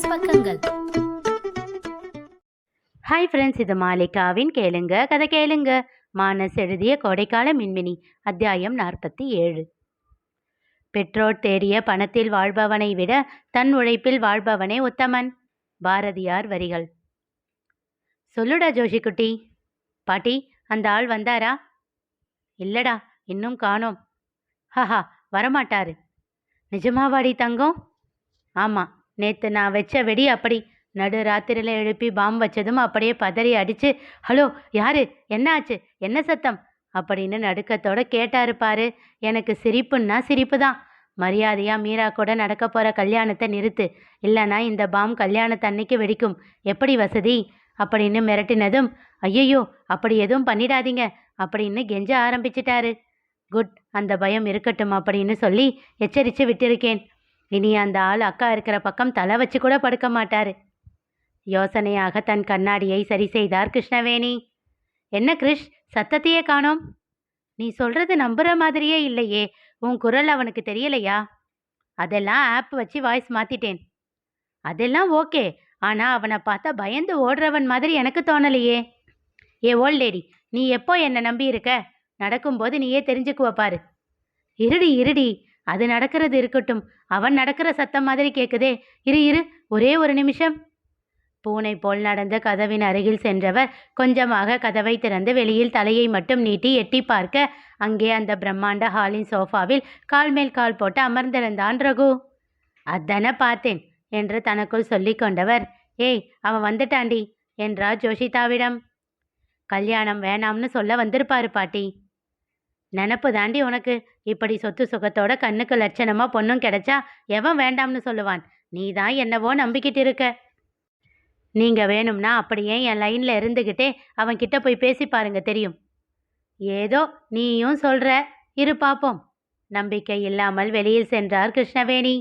Business பக்கங்கள். Hi friends இது மாலிகாவின் கேளுங்க கதை கேளுங்க. மானஸ் எழுதிய கோடைக்கால மின்மினி அத்தியாயம் நாற்பத்தி ஏழு. பெற்றோர் தேடிய பணத்தில் வாழ்பவனை விட தன் உழைப்பில் வாழ்பவனே உத்தமன். பாரதியார் வரிகள். சொல்லுடா ஜோஷிக்குட்டி. பாட்டி அந்த ஆள் வந்தாரா? இல்லடா இன்னும் காணோம். ஹஹா வரமாட்டாரு. நிஜமாவாடி தங்கம்? ஆமாம் நேற்று நான் வச்ச வெடி அப்படி. நடு ராத்திரியில் எழுப்பி பாம் வச்சதும் அப்படியே பதறி அடிச்சு ஹலோ யாரு? என்ன ஆச்சு என்ன சத்தம்? அப்படின்னு நடுக்கத்தோட கேட்டாரு பாரு. எனக்கு சிரிப்புன்னா சிரிப்பு தான். மரியாதையாக மீரா கூட நடக்க போகிற கல்யாணத்தை நிறுத்து. இல்லைன்னா இந்த பாம் கல்யாணத்தை அன்னைக்கு வெடிக்கும். எப்படி வசதி? அப்படின்னு மிரட்டினதும் ஐயையோ அப்படி எதுவும் பண்ணிடாதீங்க அப்படின்னு கெஞ்ச ஆரம்பிச்சிட்டாரு. குட் அந்த பயம் இருக்கட்டும் அப்படின்னு சொல்லி எச்சரித்து விட்டிருக்கேன். இனி அந்த ஆள் அக்கா இருக்கிற பக்கம் தலை வச்சு கூட படுக்க மாட்டார். யோசனையாக தன் கண்ணாடியை சரி செய்தார் கிருஷ்ணவேணி. என்ன கிருஷ் சத்தத்தையே காணோம். நீ சொல்றது நம்புற மாதிரியே இல்லையே உன் குரல் அவனுக்கு தெரியலையா? அதெல்லாம் ஆப் வச்சு வாய்ஸ் மாத்திட்டேன். அதெல்லாம் ஓகே ஆனா அவனை பார்த்தா பயந்து ஓடுறவன் மாதிரி எனக்கு தோணலையே. ஏ ஓல்ட் லேடி நீ எப்போ என்னை நம்பி இருக்க? நடக்கும்போது நீயே தெரிஞ்சுக்குவ பாரு. இருடி இருடி அது நடக்கிறது இருக்கட்டும். அவன் நடக்கிற சத்தம் மாதிரி கேட்குதே இரு இரு ஒரே ஒரு நிமிஷம். பூனை போல் நடந்த கதவின் அருகில் சென்றவர் கொஞ்சமாக கதவை திறந்து வெளியில் தலையை மட்டும் நீட்டி எட்டி பார்க்க அங்கே அந்த பிரம்மாண்ட ஹாலின் சோஃபாவில் கால் மேல் கால் போட்டு அமர்ந்திருந்தான் ரகு. அதானே பார்த்தேன் என்று தனக்குள் சொல்லி கொண்டவர். ஏய் அவன் வந்துட்டாண்டி என்றார் ஜோஷிதாவிடம். கல்யாணம் வேணாம்னு சொல்ல வந்திருப்பாரு பாட்டி. நினப்பு தாண்டி உனக்கு இப்படி சொத்து சுகத்தோட கண்ணுக்கு லட்சணமா பொண்ணும் கிடைச்சா எவன் வேண்டாம்னு சொல்லுவான்? நீ தான் என்னவோ நம்பிக்கிட்டு இருக்க. நீங்க வேணும்னா அப்படியே என் லைன்ல இருந்துகிட்டே அவன் கிட்ட போய் பேசி பாருங்க தெரியும்? ஏதோ நீயும் சொல்ற. இரு பாப்போம். நம்பிக்கை இல்லாமல் வெளியில் சென்றார் கிருஷ்ணவேணி.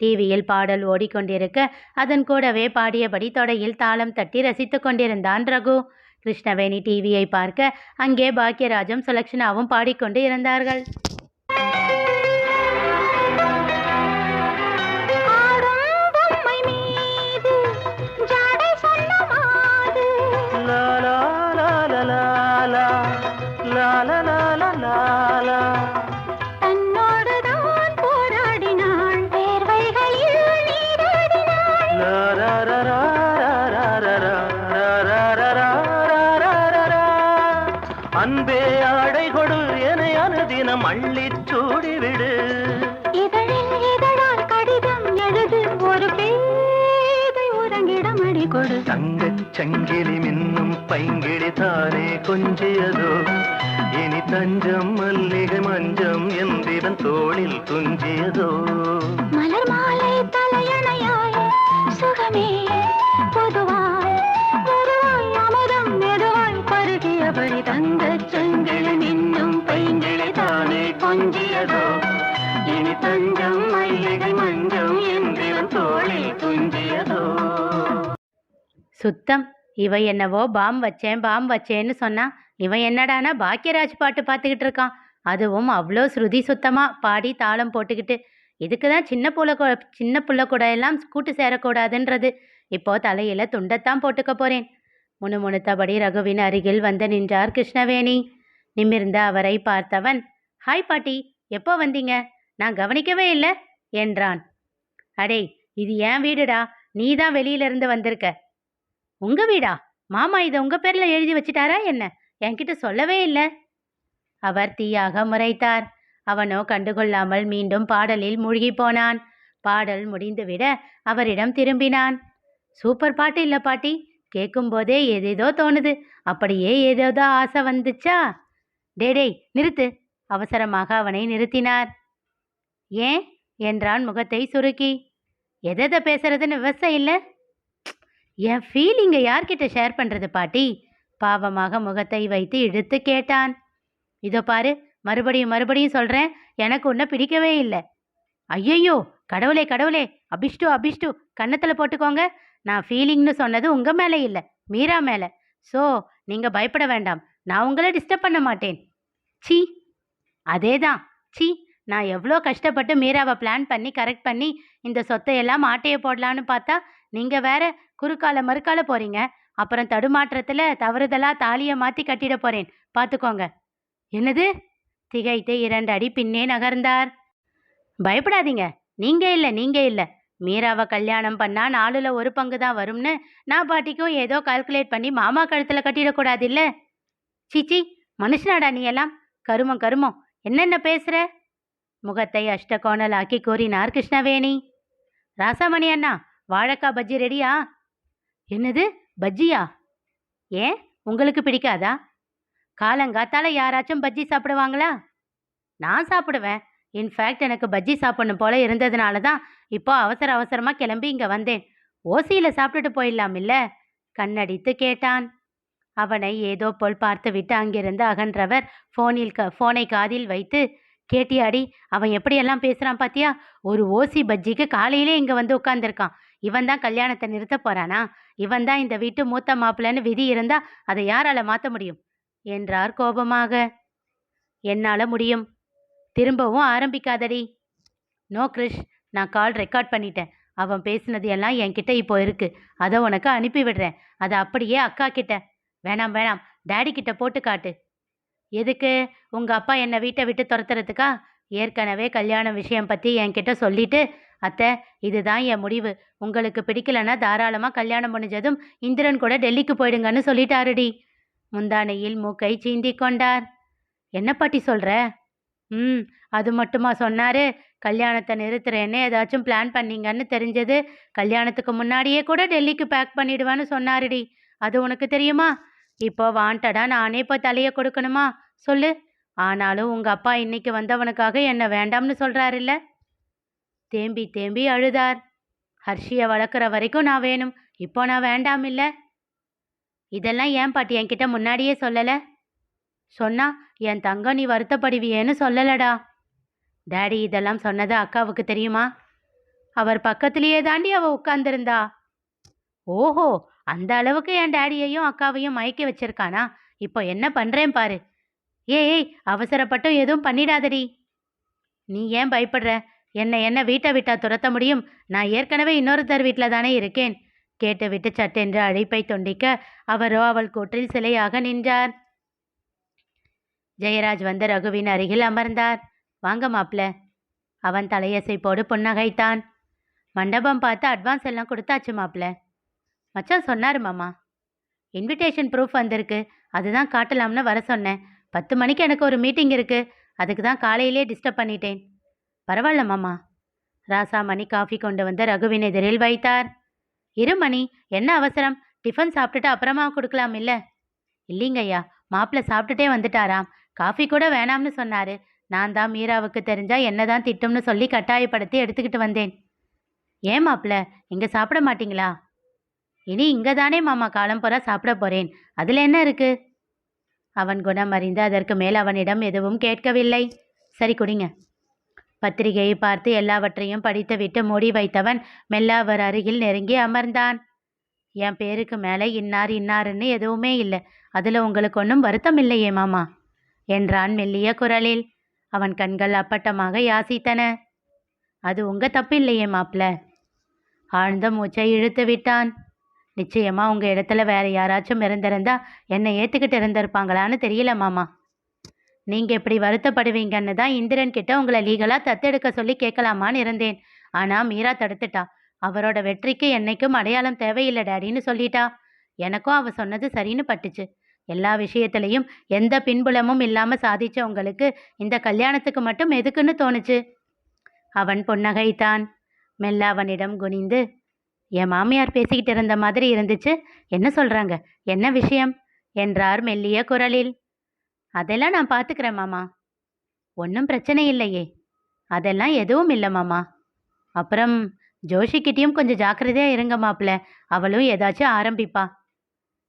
டிவியில் பாடல் ஓடிக்கொண்டிருக்க அதன் கூடவே பாடியபடி தொடையில் தாளம் தட்டி ரசித்து கொண்டிருந்தான் ரகு. கிருஷ்ணவேணி டிவியை பார்க்க அங்கே பாக்யராஜும் சுலக்ஷனாவும் பாடிக்கொண்டு இருந்தார்கள். அன்பே ஆடை கொடு என அனுதினம் அள்ளிச் சூடிவிடு இதழில் இதழால் கடிதம் எழுது ஒரு பேதை உறங்கிடம் அடி கொடு. தங்கச் சங்கிலி மின்னும் பைங்கிழி தானே கொஞ்சியதோ. இனி தஞ்சம் மல்லிகை மஞ்சம் என்றிவன் தோளில் துஞ்சியதோ. மலர் மாலை தலையணையாய் சுகமே இந்த தங்கச் செங்கிழி பைங்களை தானே கொஞ்சியதோ? இனி தஞ்சம் மயிலடை மஞ்சம் என்றும் தோளில் துஞ்சியதோ? சுத்தம். இவ என்னவோ பாம் வச்சேன் பாம் வச்சேன்னு சொன்னா இவன் என்னடானா பாக்யராஜ் பாட்டு பார்த்துக்கிட்டு இருக்கான். அதுவும் அவ்வளோ ஸ்ருதி சுத்தமாக பாடி தாளம் போட்டுக்கிட்டு. இதுக்கு தான் சின்ன புள்ள சின்ன புள்ள கூட எல்லாம் கூட்டு சேரக்கூடாதுன்றது. இப்போ தலையில் துண்டத்தான் போட்டுக்க போகிறேன் முணுமுணுத்தபடி ரகுவின் அருகில் வந்து நின்றார் கிருஷ்ணவேணி. நிமிர்ந்த அவரை பார்த்தவன் ஹாய் பாட்டி எப்போ வந்தீங்க? நான் கவனிக்கவே இல்லை என்றான். அடே இது என் வீடுடா? நீ தான் வெளியிலிருந்து வந்திருக்க. உங்க வீடா? மாமா இதை உங்க பேர்ல எழுதி வச்சிட்டாரா என்ன? என்கிட்ட சொல்லவே இல்லை. அவர் தீயாக முறைத்தார். அவனோ கண்டுகொள்ளாமல் மீண்டும் பாடலில் மூழ்கி போனான். பாடல் முடிந்துவிட அவரிடம் திரும்பினான். சூப்பர் பாட்டு இல்லை பாட்டி. கேட்கும்போதே ஏதேதோ தோணுது. அப்படியே ஏதேதோ ஆசை வந்துச்சா? டே டேய் நிறுத்து. அவசரமாக அவனை நிறுத்தினார். ஏன்? என்றான் முகத்தை சுருக்கி. எதை பேசுறதுன்னு விவசாயம் இல்லை? என் ஃபீலிங்கை யார்கிட்ட ஷேர் பண்ணுறது பாட்டி? பாவமாக முகத்தை வைத்து இழுத்து கேட்டான். இதோ பாரு மறுபடியும் மறுபடியும் சொல்கிறேன் எனக்கு ஒன்றை பிடிக்கவே இல்லை. ஐயையோ கடவுளே கடவுளே அபிஷ்டு அபிஷ்டு கன்னத்தில் போட்டுக்கோங்க. நான் ஃபீலிங்னு சொன்னது உங்கள் மேலே இல்லை மீரா மேலே. ஸோ நீங்கள் பயப்பட வேண்டாம். நான் உங்களை டிஸ்டர்ப் பண்ண மாட்டேன். சி அதே தான் சி நான் எவ்வளோ கஷ்டப்பட்டு மீராவை பிளான் பண்ணி கரெக்ட் பண்ணி இந்த சொத்தையெல்லாம் மாட்டையை ஆட்டையை போடலான்னு பார்த்தா நீங்கள் வேற குறுக்கால மறுக்கால போகிறீங்க அப்புறம் தடுமாற்றத்தில் தவறுதலாக தாலியை மாற்றி கட்டிட போகிறேன் பார்த்துக்கோங்க. என்னது? திகைத்து இரண்டு அடி பின்னே நகர்ந்தார். பயப்படாதீங்க. நீங்கள் இல்லை நீங்கள் இல்லை. மீராவை கல்யாணம் பண்ணால் நாலுல ஒரு பங்கு தான் வரும்னு நான் பாட்டிக்கும் ஏதோ கால்குலேட் பண்ணி மாமா கழுத்தில் கட்டிடக்கூடாது இல்லை சீச்சி மனுஷனாடா நீ எல்லாம்? கருமம் கருமம். என்னென்ன பேசுகிற முகத்தை அஷ்டகோணலாக்கி கூறினார் கிருஷ்ணவேணி. ராசாமணி அண்ணா வாழைக்காய் பஜ்ஜி ரெடியா? என்னது பஜ்ஜியா? ஏன் உங்களுக்கு பிடிக்காதா? காலங்காத்தால யாராச்சும் பஜ்ஜி சாப்பிடுவாங்களா? நான் சாப்பிடுவேன். இன்ஃபேக்ட் எனக்கு பஜ்ஜி சாப்பிடணும் போல இருந்ததுனால தான் இப்போ அவசர அவசரமாக கிளம்பி இங்கே வந்தேன். ஓசியில் சாப்பிட்டுட்டு போயிடலாம் இல்லை கண்ணடித்து கேட்டான். அவனை ஏதோ போல் பார்த்துவிட்டு அங்கிருந்து அகன்றவர் ஃபோனில் க ஃபோனை காதில் வைத்து கேட்டியாடி அவன் எப்படியெல்லாம் பேசுகிறான் பாத்தியா? ஒரு ஓசி பஜ்ஜிக்கு காலையிலே இங்கே வந்து உட்காந்துருக்கான் இவன் தான் கல்யாணத்தை நிறுத்த போறானா? இவன் தான் இந்த வீட்டு மூத்த மாப்பிள்ளைன்னு விதி இருந்தா அதை யாரால மாற்ற முடியும்? என்றார் கோபமாக. என்னால் முடியும். திரும்பவும் ஆரம்பிக்காதடி. நோ கிருஷ் நான் கால் ரெக்கார்ட் பண்ணிட்டேன். அவன் பேசினது எல்லாம் என்கிட்ட இப்போ இருக்கு. அதை உனக்கு அனுப்பி விடுறேன். அதை அப்படியே அக்கா கிட்ட வேணாம் வேணாம். டேடி கிட்ட போட்டு காட்டு. எதுக்கு? உங்க அப்பா என்னை வீட்டை விட்டு துரத்துறதுக்கா? ஏற்கனவே கல்யாண விஷயம் பத்தி என்கிட்ட சொல்லிட்டு அத்தை இதுதான் என் முடிவு. உங்களுக்கு பிடிக்கலன்னா தாராளமா கல்யாணம் முடிஞ்சதும் இந்திரன் கூட டெல்லிக்கு போயிடுங்கன்னு சொல்லிட்டாருடி. முந்தானையில் மூக்கை சீந்தி கொண்டார். என்ன பாட்டி சொல்ற? ம். அது மட்டுமா? சொன்னாரு. கல்யாணத்தை நிறுத்துறேன்னு ஏதாச்சும் பிளான் பண்ணீங்கன்னு தெரிஞ்சது. கல்யாணத்துக்கு முன்னாடியே கூட டெல்லிக்கு பேக் பண்ணிடுவேன்னு சொன்னாருடி. அது உனக்கு தெரியுமா? இப்போ வாண்டடா நானே இப்போ தலையை கொடுக்கணுமா? சொல்லு. ஆனாலும் உங்க அப்பா இன்னைக்கு வந்தவனுக்காக என்ன வேண்டாம்னு சொல்றாருல்ல? தேம்பி தேம்பி அழுதார். ஹர்ஷியை வளர்க்குற வரைக்கும் நான் வேணும். இப்போ நான் வேண்டாம் இல்லை. இதெல்லாம் ஏன் பாட்டி என்கிட்ட முன்னாடியே சொல்லலை? சொன்னா என் தங்கம் நீ வருத்தப்படுவியேன்னு சொல்லலடா. டேடி இதெல்லாம் சொன்னது அக்காவுக்கு தெரியுமா? அவர் பக்கத்திலேயே தாண்டி அவ உட்கார்ந்திருந்தா. ஓஹோ அந்த அளவுக்கு என் டாடியையும் அக்காவையும் மயக்கி வச்சிருக்கானா? இப்போ என்ன பண்றேன் பாரு. ஏய் ஏய் அவசரப்பட்டும் எதுவும் பண்ணிடாதடி. நீ ஏன் பயப்படுற? என்னை என்ன வீட்டை விட்டா துரத்த முடியும்? நான் ஏற்கனவே இன்னொருத்தர் வீட்டில் தானே இருக்கேன். கேட்டுவிட்டு சட்டென்று அழைப்பை தொண்டிக்க அவரோ அவள் கூற்றில் சிலையாக நின்றார். ஜெயராஜ் வந்து ரகுவின் அருகில் அமர்ந்தார். வாங்க மாப்ள. அவன் தலையசைப்போடு புன்னகைத்தான். மண்டபம் பார்த்து அட்வான்ஸ் எல்லாம் கொடுத்தாச்சு மாப்ள. மச்சான் சொன்னார் மாமா. இன்விடேஷன் ப்ரூஃப் வந்திருக்கு. அதுதான் காட்டலாம்னு வர சொன்னேன். பத்து மணிக்கு எனக்கு ஒரு மீட்டிங் இருக்கு. அதுக்கு தான் காலையிலே டிஸ்டர்ப் பண்ணிட்டேன். பரவாயில்ல மாமா. ராசா மணி காஃபி கொண்டு வந்து ரகுவின் எதிரில் வைத்தார். இரு மணி. என்ன அவசரம்? டிஃபன் சாப்பிட்டுட்டு அப்புறமா கொடுக்கலாம் இல்லை. இல்லைங்கய்யா. மாப்பிள்ளை சாப்பிட்டுட்டே வந்துட்டாராம். காஃபி கூட வேணாம்னு சொன்னாரு. நான் தான் மீராவுக்கு தெரிஞ்சா என்னதான் திட்டும்னு சொல்லி கட்டாயப்படுத்தி எடுத்துக்கிட்டு வந்தேன். ஏன் மாப்பிள்ள இங்கே சாப்பிட மாட்டீங்களா? இனி இங்கே தானே மாமா காலம் போற சாப்பிட போறேன். அதில் என்ன இருக்கு? அவன் குணம் அறிந்து அதற்கு மேல் அவனிடம் எதுவும் கேட்கவில்லை. சரி குடிங்க. பத்திரிகையை பார்த்து எல்லாவற்றையும் படித்துவிட்டு மூடி வைத்தவன் மெல்ல அவர் அருகில் நெருங்கி அமர்ந்தான். என் பேருக்கு மேலே இன்னார் இன்னாருன்னு எதுவுமே இல்லை. அதில் உங்களுக்கு ஒன்றும் வருத்தம் இல்லையே மாமா? என்றான் மெல்லிய குரலில். அவன் கண்கள் அப்பட்டமாக யாசித்தன. அது உங்க தப்பு இல்லையே மாப்ள. ஆழ்ந்த மூச்சை இழுத்து விட்டான். நிச்சயமா உங்க இடத்துல வேற யாராச்சும் இருந்திருந்தா என்னை ஏத்துக்கிட்டு இருந்திருப்பாங்களான்னு தெரியல மாமா. நீங்க இப்படி வருத்தப்படுவீங்கன்னு தான் இந்திரன் கிட்ட உங்களை லீகலா தத்தெடுக்க சொல்லி கேட்கலாமான்னு இருந்தேன். ஆனா மீரா தடுத்துட்டா. அவரோட வெற்றிக்கு என்னைக்கும் அடையாளம் தேவையில்லை டாடின்னு சொல்லிட்டா. எனக்கும் அவ சொன்னது சரின்னு பட்டுச்சு. எல்லா விஷயத்திலையும் எந்த பின்புலமும் இல்லாமல் சாதிச்சவங்களுக்கு இந்த கல்யாணத்துக்கு மட்டும் எதுக்குன்னு தோணுச்சு? அவன் புன்னகைத்தான். மெல்ல அவனிடம் குனிந்து என் மாமியார் பேசிக்கிட்டு இருந்த மாதிரி இருந்துச்சு. என்ன சொல்கிறாங்க என்ன விஷயம்? என்றார் மெல்லிய குரலில். அதெல்லாம் நான் பார்த்துக்கிறேன் மாமா. ஒன்றும் பிரச்சனை இல்லையே. அதெல்லாம் எதுவும் இல்லை மாமா. அப்புறம் ஜோஷிக்கிட்டேயும் கொஞ்சம் ஜாக்கிரதையாக இருங்க மாப்பிள்ள. அவளும் ஏதாச்சும் ஆரம்பிப்பா.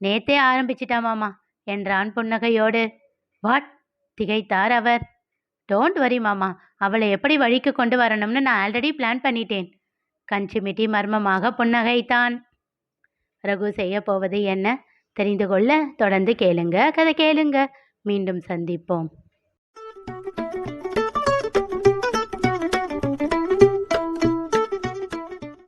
நேத்தே ஆரம்பிச்சிட்டா மாமா. என்றான் புன்னகையோடு. வாட்? திகைத்தார் அவர். டோன்ட் வரி மாமா. அவளை எப்படி வழிக்கு கொண்டு வரணும்னு நான் ஆல்ரெடி பிளான் பண்ணிட்டேன். கஞ்சிமிட்டி மர்மமாக புன்னகைத்தான். ரகு செய்ய போவது என்ன? தெரிந்து கொள்ள தொடர்ந்து கேளுங்க. கதை கேளுங்க. மீண்டும் சந்திப்போம்.